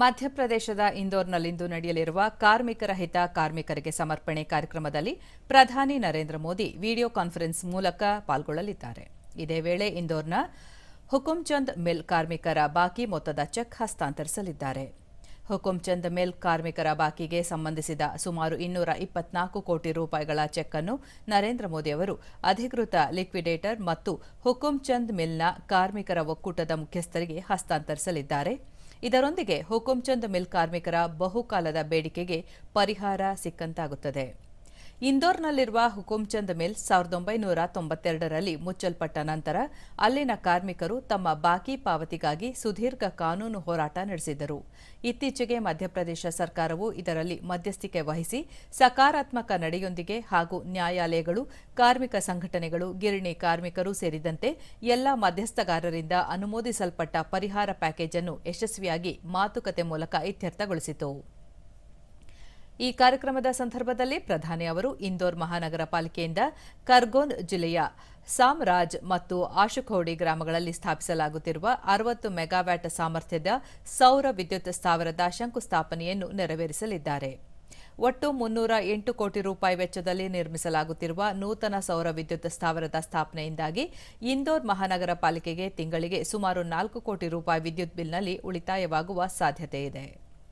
ಮಧ್ಯಪ್ರದೇಶದ ಇಂದೋರ್ನಲ್ಲಿಂದು ನಡೆಯಲಿರುವ ಕಾರ್ಮಿಕರ ಹಿತ ಕಾರ್ಮಿಕರಿಗೆ ಸಮರ್ಪಣೆ ಕಾರ್ಯಕ್ರಮದಲ್ಲಿ ಪ್ರಧಾನಿ ನರೇಂದ್ರ ಮೋದಿ ವಿಡಿಯೋ ಕಾನ್ಫರೆನ್ಸ್ ಮೂಲಕ ಪಾಲ್ಗೊಳ್ಳಲಿದ್ದಾರೆ. ಇದೇ ವೇಳೆ ಇಂದೋರ್ನ ಹುಕುಂಚಂದ್ ಮಿಲ್ ಕಾರ್ಮಿಕರ ಬಾಕಿ ಮೊತ್ತದ ಚೆಕ್ ಹಸ್ತಾಂತರಿಸಲಿದ್ದಾರೆ. ಹುಕುಂಚಂದ್ ಮಿಲ್ ಕಾರ್ಮಿಕರ ಬಾಕಿಗೆ ಸಂಬಂಧಿಸಿದ ಸುಮಾರು ಇನ್ನೂರ ಇಪ್ಪತ್ನಾಲ್ಕು ಕೋಟಿ ರೂಪಾಯಿಗಳ ಚೆಕ್ ಅನ್ನು ನರೇಂದ್ರ ಮೋದಿ ಅವರು ಅಧಿಕೃತ ಲಿಕ್ವಿಡೇಟರ್ ಮತ್ತು ಹುಕುಂಚಂದ್ ಮಿಲ್ನ ಕಾರ್ಮಿಕರ ಒಕ್ಕೂಟದ ಮುಖ್ಯಸ್ಥರಿಗೆ ಹಸ್ತಾಂತರಿಸಲಿದ್ದಾರೆ. ಇದರೊಂದಿಗೆ ಹುಕುಂಚಂದ್ ಮಿಲ್ ಕಾರ್ಮಿಕರ ಬಹುಕಾಲದ ಬೇಡಿಕೆಗೆ ಪರಿಹಾರ ಸಿಕ್ಕಂತಾಗುತ್ತದೆ. ಇಂದೋರ್ನಲ್ಲಿರುವ ಹುಕುಂಚಂದ್ ಮಿಲ್ ಸಾವಿರದ ಒಂಬೈನೂರ ತೊಂಬತ್ತೆರಡರಲ್ಲಿ ಮುಚ್ಚಲ್ಪಟ್ಟ ನಂತರ ಅಲ್ಲಿನ ಕಾರ್ಮಿಕರು ತಮ್ಮ ಬಾಕಿ ಪಾವತಿಗಾಗಿ ಸುದೀರ್ಘ ಕಾನೂನು ಹೋರಾಟ ನಡೆಸಿದರು. ಇತ್ತೀಚೆಗೆ ಮಧ್ಯಪ್ರದೇಶ ಸರ್ಕಾರವು ಇದರಲ್ಲಿ ಮಧ್ಯಸ್ಥಿಕೆ ವಹಿಸಿ ಸಕಾರಾತ್ಮಕ ನಡೆಯೊಂದಿಗೆ ಹಾಗೂ ನ್ಯಾಯಾಲಯಗಳು, ಕಾರ್ಮಿಕ ಸಂಘಟನೆಗಳು, ಗಿರಣಿ ಕಾರ್ಮಿಕರು ಸೇರಿದಂತೆ ಎಲ್ಲ ಮಧ್ಯಸ್ಥಗಾರರಿಂದ ಅನುಮೋದಿಸಲ್ಪಟ್ಟ ಪರಿಹಾರ ಪ್ಯಾಕೇಜ್ ಅನ್ನು ಯಶಸ್ವಿಯಾಗಿ ಮಾತುಕತೆ ಮೂಲಕ ಇತ್ಯರ್ಥಗೊಳಿಸಿತು. ಈ ಕಾರ್ಯಕ್ರಮದ ಸಂದರ್ಭದಲ್ಲಿ ಪ್ರಧಾನಿ ಅವರು ಇಂದೋರ್ ಮಹಾನಗರ ಪಾಲಿಕೆಯಿಂದ ಕರ್ಗೋನ್ ಜಿಲ್ಲೆಯ ಸಾಮ್ರಾಜ್ ಮತ್ತು ಆಶುಖೋಡಿ ಗ್ರಾಮಗಳಲ್ಲಿ ಸ್ಥಾಪಿಸಲಾಗುತ್ತಿರುವ ಅರವತ್ತು ಮೆಗಾವ್ಯಾಟ್ ಸಾಮರ್ಥ್ಯದ ಸೌರ ವಿದ್ಯುತ್ ಸ್ಥಾವರದ ಶಂಕುಸ್ಥಾಪನೆಯನ್ನು ನೆರವೇರಿಸಲಿದ್ದಾರೆ. ಒಟ್ಟು ಮುನ್ನೂರ ಎಂಟು ಕೋಟಿ ರೂಪಾಯಿ ವೆಚ್ಚದಲ್ಲಿ ನಿರ್ಮಿಸಲಾಗುತ್ತಿರುವ ನೂತನ ಸೌರ ವಿದ್ಯುತ್ ಸ್ಥಾವರದ ಸ್ಥಾಪನೆಯಿಂದಾಗಿ ಇಂದೋರ್ ಮಹಾನಗರ ಪಾಲಿಕೆಗೆ ತಿಂಗಳಿಗೆ ಸುಮಾರು ನಾಲ್ಕು ಕೋಟಿ ರೂಪಾಯಿ ವಿದ್ಯುತ್ ಬಿಲ್ನಲ್ಲಿ ಉಳಿತಾಯವಾಗುವ ಸಾಧ್ಯತೆಯಿದೆ